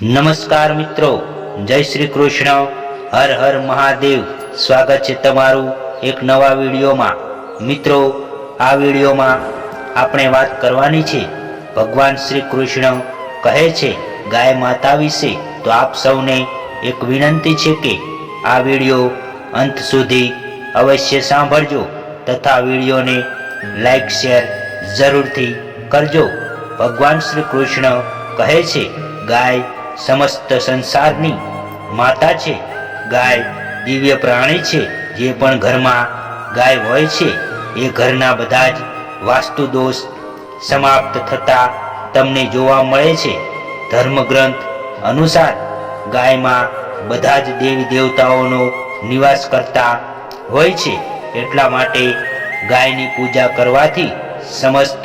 નમસ્કાર મિત્રો, જય શ્રી કૃષ્ણ. હર હર મહાદેવ. સ્વાગત છે તમારું એક નવા વિડીયોમાં. મિત્રો, આ વિડીયોમાં આપણે વાત કરવાની છે, ભગવાન શ્રી કૃષ્ણ કહે છે, ગાય માતા વિશે. તો આપ સૌને એક વિનંતી છે કે આ વીડિયો અંત સુધી અવશ્ય સાંભળજો તથા વિડીયોને લાઈક, શેર જરૂરથી કરજો. ભગવાન શ્રી કૃષ્ણ કહે છે, ગાય સમસ્ત સંસારની માતા છે, ગાય દિવ્ય પ્રાણી છે, જે પણ ઘરમાં ગાય હોય છે, એ ઘરના બધા જ વાસ્તુ દોષ સમાપ્ત થતા તમને જોવા મળે છે. ધર્મગ્રંથ અનુસાર ગાયમાં બધા જ દેવી દેવતાઓનો નિવાસ કરતા હોય છે, એટલા માટે ગાયની પૂજા કરવાથી સમસ્ત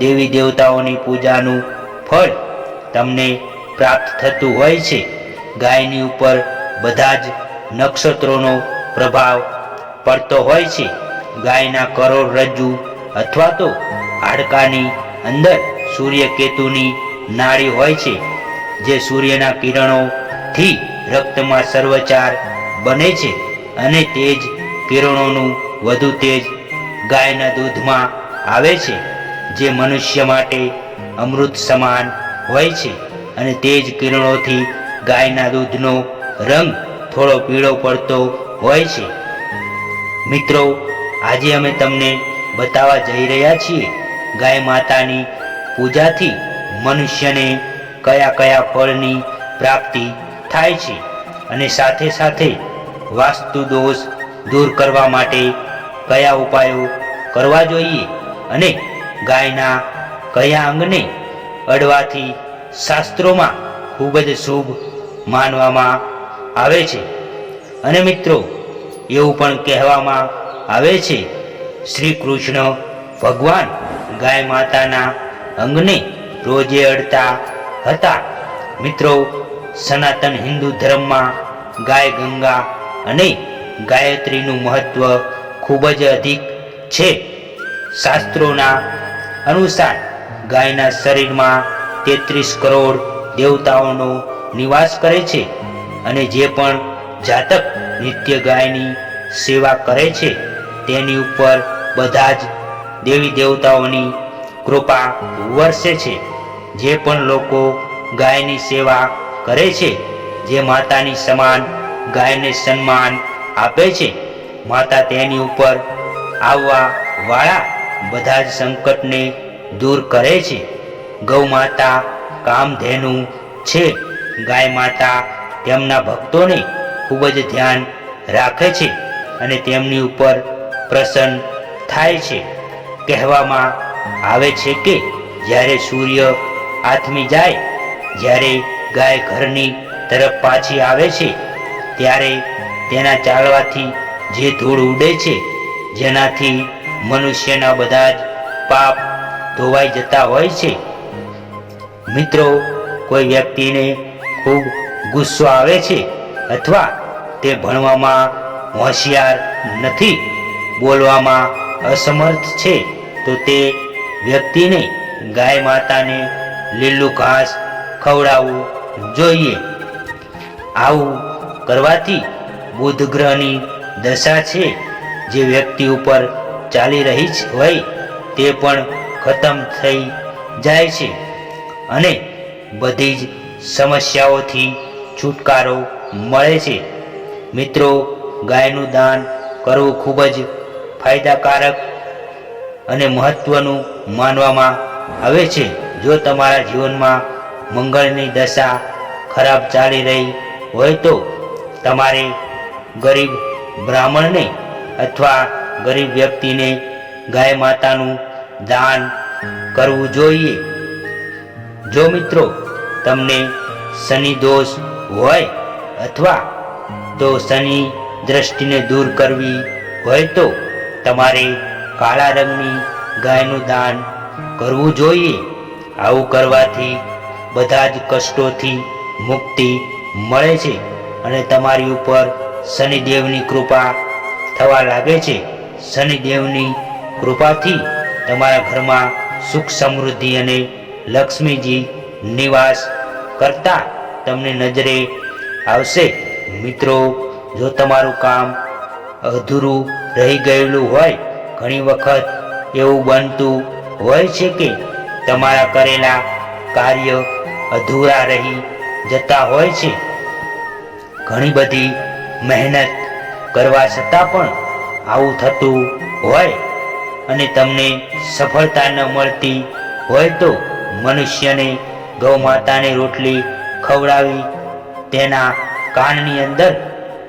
દેવી દેવતાઓની પૂજાનું ફળ તમને પ્રાપ્ત થતું હોય છે. ગાયની ઉપર બધા જ નક્ષત્રોનો પ્રભાવ પડતો હોય છે. ગાયના કરોડરજ્જુ અથવા તો હાડકાની અંદર સૂર્યકેતુની નાળી હોય છે, જે સૂર્યના કિરણોથી રક્તમાં સર્વચાર બને છે અને તે જ કિરણોનું વધુ તેજ ગાયના દૂધમાં આવે છે, જે મનુષ્ય માટે અમૃત સમાન હોય છે. અને તે જ કિરણોથી ગાયના દૂધનો રંગ થોડો પીળો પડતો હોય છે. મિત્રો, આજે અમે તમને બતાવવા જઈ રહ્યા છીએ ગાય માતાની પૂજાથી મનુષ્યને કયા કયા ફળની પ્રાપ્તિ થાય છે અને સાથે સાથે વાસ્તુ દોષ દૂર કરવા માટે કયા ઉપાયો કરવા જોઈએ અને ગાયના કયા અંગને અડવાથી શાસ્ત્રોમાં ખૂબ જ શુભ માનવામાં આવે છે. અને મિત્રો, એવું પણ કહેવામાં આવે છે, શ્રી કૃષ્ણ ભગવાન ગાય માતાના અંગને રોજે અડતા હતા. મિત્રો, સનાતન હિન્દુ ધર્મમાં ગાય ગંગા અને ગાયત્રીનું મહત્વ ખૂબ જ અધિક છે. શાસ્ત્રોના અનુસાર ગાયના શરીરમાં તેત્રીસ કરોડ દેવતાઓનો નિવાસ કરે છે અને જે પણ જાતક નિત્ય ગાયની સેવા કરે છે, તેની ઉપર બધા જ દેવી દેવતાઓની કૃપા વરસે છે. જે પણ લોકો ગાયની સેવા કરે છે, જે માતાની સમાન ગાયને સન્માન આપે છે, માતા તેની ઉપર આવવા વાળા બધા જ સંકટને દૂર કરે છે. ગૌ માતા કામધેનુ છે. ગાય માતા તેમના ભક્તોને ખૂબ જ ધ્યાન રાખે છે અને તેમની ઉપર પ્રસન્ન થાય છે. કહેવામાં આવે છે કે જ્યારે સૂર્ય આથમી જાય, જ્યારે ગાય ઘરની તરફ પાછી આવે છે, ત્યારે તેના ચાલવાથી જે ધૂળ ઉડે છે, જેનાથી મનુષ્યના બધા જ પાપ ધોવાઈ જતા હોય છે. મિત્રો, કોઈ વ્યક્તિને ખૂબ ગુસ્સો આવે છે અથવા તે ભણવામાં હોશિયાર નથી, બોલવામાં અસમર્થ છે, તો તે વ્યક્તિને ગાય માતાને લીલું ઘાસ ખવડાવવું જોઈએ. આવું કરવાથી બુધ ગ્રહની દશા છે, જે વ્યક્તિ ઉપર ચાલી રહી હોય, તે પણ ખતમ થઈ જાય છે. અને બધી જ સમસ્યાઓથી છુટકારો મળે છે. મિત્રો, ગાયનું દાન કરવું ખૂબ જ ફાયદાકારક અને મહત્વનું માનવામાં આવે છે. જો તમારા જીવનમાં મંગળની દશા ખરાબ ચાલી રહી હોય તો તમારે ગરીબ બ્રાહ્મણને અથવા ગરીબ વ્યક્તિને ગાય માતાનું દાન કરવું જોઈએ. જો મિત્રો તમને શનિ દોષ હોય અથવા તો શનિ દ્રષ્ટિને દૂર કરવી હોય તો તમારે કાળા રંગની ગાયનું દાન કરવું જોઈએ. આવું કરવાથી બધા જ કષ્ટોથી મુક્તિ મળે છે અને તમારી ઉપર શનિદેવની કૃપા થવા લાગે છે. શનિદેવની કૃપાથી તમારા ઘરમાં સુખ સમૃદ્ધિ અને લક્ષ્મીજી નિવાસ કરતા તમને નજરે આવશે. મિત્રો, જો તમારું કામ અધૂરું રહી ગયેલું હોય, ઘણી વખત એવું બનતું હોય છે કે તમારા કરેલા કાર્ય અધૂરા રહી જતા હોય છે. ઘણી બધી મહેનત કરવા છતાં પણ આવું થતું હોય અને તમને સફળતા ન મળતી હોય તો મનુષ્યને ગૌ માતાની રોટલી ખવડાવી તેના કાનની અંદર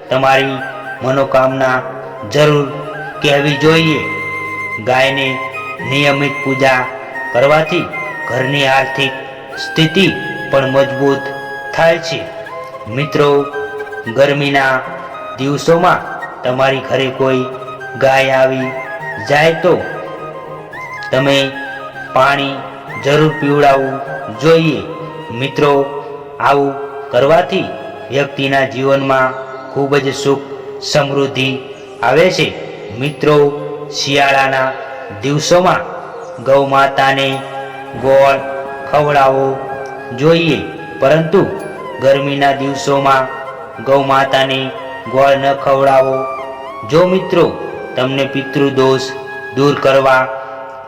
તમારી મનોકામના જરૂર કહેવી જોઈએ. ગાયને નિયમિત પૂજા કરવાથી ઘરની આર્થિક સ્થિતિ પણ મજબૂત થાય છે. મિત્રો, ગરમીના દિવસોમાં તમારી ઘરે કોઈ ગાય આવી જાય તો તમે પાણી જરૂર પીવડાવવું જોઈએ. મિત્રો, આવું કરવાથી વ્યક્તિના જીવનમાં ખૂબ જ સુખ, સમૃદ્ધિ આવે છે. મિત્રો, શિયાળાના દિવસોમાં ગૌ માતાને ગોળ ખવડાવવો જોઈએ. પરંતુ ગરમીના દિવસોમાં ગૌ માતાને ગોળ ન ખવડાવો. જો મિત્રો, તમને પિતૃદોષ દૂર કરવા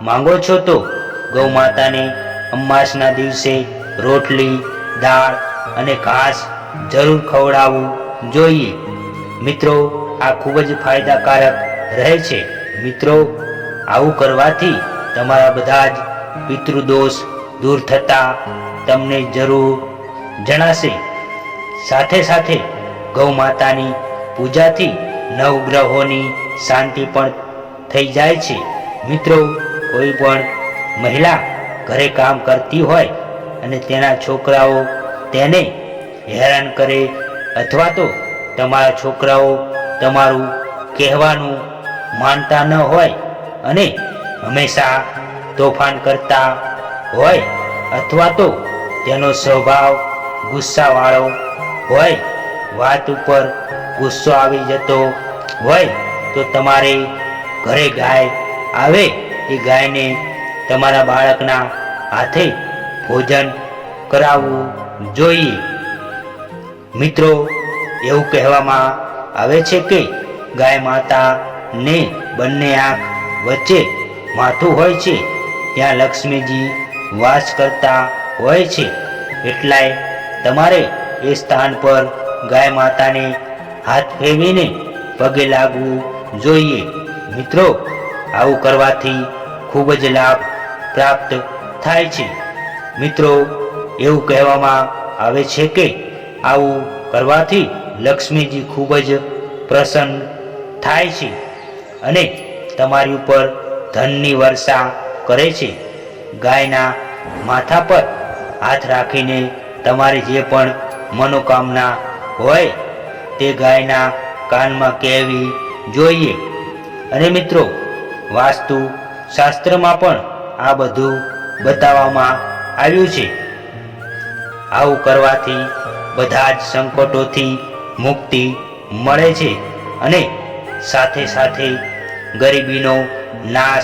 માંગો છો તો ગૌ માતાને અમાસના દિવસે રોટલી, દાળ અને ઘાસ જરૂર ખવડાવવું જોઈએ. મિત્રો, આ ખૂબ જ ફાયદાકારક રહે છે. મિત્રો, આવું કરવાથી તમારા બધા જ પિતૃદોષ દૂર થતા તમને જરૂર જણાશે. સાથે સાથે ગૌ માતાની પૂજાથી નવગ્રહોની શાંતિ પણ થઈ જાય છે. મિત્રો, કોઈ પણ મહિલા ઘરે કામ કરતી હોય અને તેના છોકરાઓ તેને હેરાન કરે અથવા તો તમારા છોકરાઓ તમારું કહેવાનું માનતા ન હોય અને હંમેશા તોફાન કરતા હોય અથવા તો તેનો સ્વભાવ ગુસ્સાવાળો હોય, વાત ઉપર ગુસ્સો આવી જતો હોય તો તમારે ઘરે ગાય આવે એ ગાયને તમારા બાળકના હાથે ભોજન કરાવવું જોઈએ. મિત્રો, એવું કહેવામાં આવે છે કે ગાય માતાને બંને આંખ વચ્ચે માથું હોય છે, ત્યાં લક્ષ્મીજી વાસ કરતા હોય છે. એટલાય તમારે એ સ્થાન પર ગાય માતાને હાથ ફેરવીને પગે લાગવું જોઈએ. મિત્રો, આવું કરવાથી ખૂબ જ લાભ પ્રાપ્ત થાય છે. મિત્રો, એવું કહેવામાં આવે છે કે આવું કરવાથી લક્ષ્મીજી ખૂબ જ પ્રસન્ન થાય છે અને તમારી ઉપર ધનની વર્ષા કરે છે. ગાયના માથા પર હાથ રાખીને તમારી જે પણ મનોકામના હોય તે ગાયના કાનમાં કહેવી જોઈએ. અને મિત્રો વાસ્તુ શાસ્ત્રમાં પણ આ બધું બતાવવામાં આવ્યું છે. આવું કરવાથી બધા જ સંકટોથી મુક્તિ મળે છે અને સાથે સાથે ગરીબીનો નાશ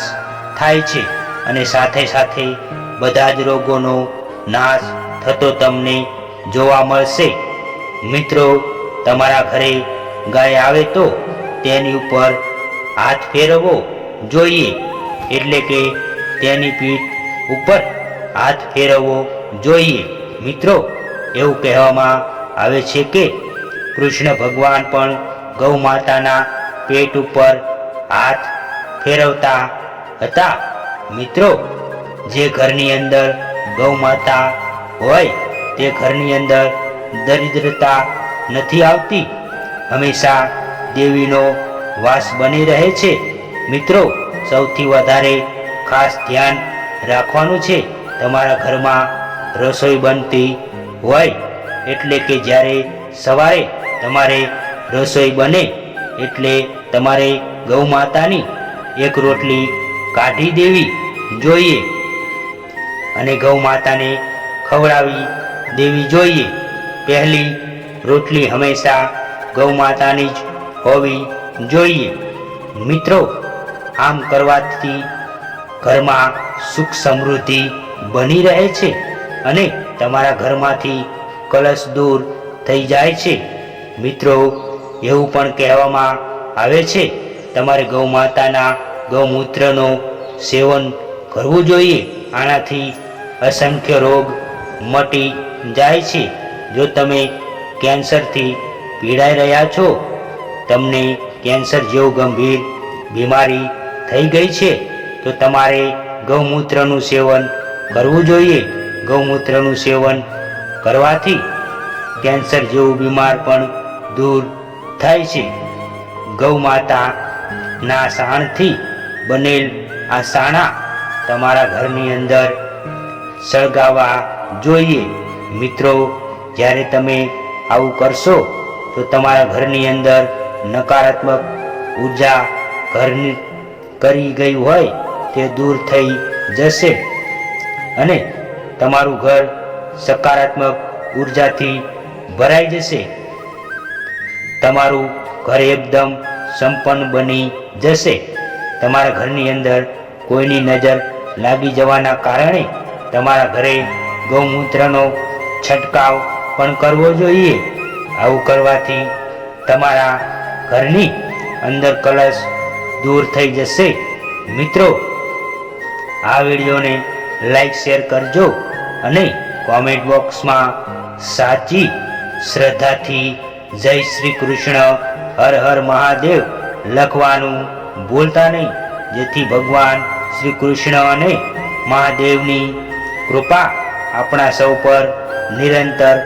થાય છે અને સાથે સાથે બધા જ રોગોનો નાશ થતો તમને જોવા મળશે. મિત્રો, તમારા ઘરે ગાય આવે તો તેની ઉપર હાથ ફેરવવો જોઈએ. એટલે કે તેની પીઠ ઉપર હાથ ફેરવવો જોઈએ. મિત્રો, એવું કહેવામાં આવે છે કે કૃષ્ણ ભગવાન પણ ગૌ માતાના પેટ ઉપર હાથ ફેરવતા હતા. મિત્રો, જે ઘરની અંદર ગૌ માતા હોય, તે ઘરની અંદર દરિદ્રતા નથી આવતી. હંમેશા દેવીનો વાસ બની રહે છે. મિત્રો, સૌથી વધારે ખાસ ધ્યાન રાખવાનું છે. તમારા ઘરમાં રસોઈ બનતી હોય એટલે કે જ્યારે સવારે તમારે રસોઈ બને એટલે તમારે ગૌ માતાની એક રોટલી કાઢી દેવી જોઈએ અને ગૌ માતાને ખવડાવી દેવી જોઈએ. પહેલી રોટલી હંમેશા ગૌ માતાની જ હોવી જોઈએ. મિત્રો, આમ કરવાથી ઘરમાં સુખ સમૃદ્ધિ બની રહે છે અને તમારા ઘરમાંથી કલશ દૂર થઈ જાય છે. મિત્રો, એવું પણ કહેવામાં આવે છે, તમારે ગૌ માતાના ગૌમૂત્રનો સેવન કરવું જોઈએ. આનાથી અસંખ્ય રોગ મટી જાય છે. જો તમે કેન્સરથી પીડાઈ રહ્યા છો, તમને કેન્સર જેવું ગંભીર બીમારી થઈ ગઈ છે. તો તમારે ગૌમૂત્રનું સેવન કરવું જોઈએ. ગૌમૂત્રનું સેવન કરવાથી કેન્સર જેવું બીમાર પણ દૂર થાય છે. ગૌમાતાના સાણથી બનેલ આ સાણા તમારા ઘરની અંદર સળગાવવા જોઈએ. મિત્રો, જ્યારે તમે આવું કરશો, તો તમારા ઘરની અંદર નકારાત્મક ઊર્જા ઘરની કરી ગઈ હોય તે દૂર થઈ જશે. અને તમારું ઘર સકારાત્મક ઉર્જાથી ભરાઈ જશે. તમારું ઘર એકદમ સંપન્ન બની જશે. તમારા ઘરની અંદર કોઈની નજર લાગી જવાના કારણે તમારા ઘરે ગૌમૂત્રનો છંટકાવ પણ કરવો જોઈએ. આવું કરવાથી તમારા ઘરની અંદર કલશ દૂર થઈ જશે. મિત્રો આ વિડીયોને લાઈક, શેર કરજો અને કોમેન્ટ બોક્સમાં સાચી શ્રદ્ધાથી જય શ્રી કૃષ્ણ, હર હર મહાદેવ લખવાનું ભૂલતા નહીં. જેથી ભગવાન શ્રી કૃષ્ણ અને મહાદેવની કૃપા આપણા સૌ પર નિરંતર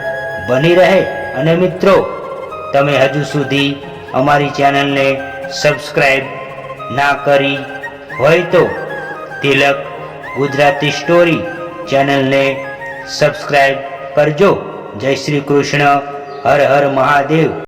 બની રહે. અને મિત્રો, તમે હજુ સુધી અમારી ચેનલને સબસ્ક્રાઈબ ના કરી હોય તો તિલક ગુજરાતી સ્ટોરી ચેનલને સબસ્ક્રાઈબ કરજો. જય શ્રી કૃષ્ણ. હર હર મહાદેવ.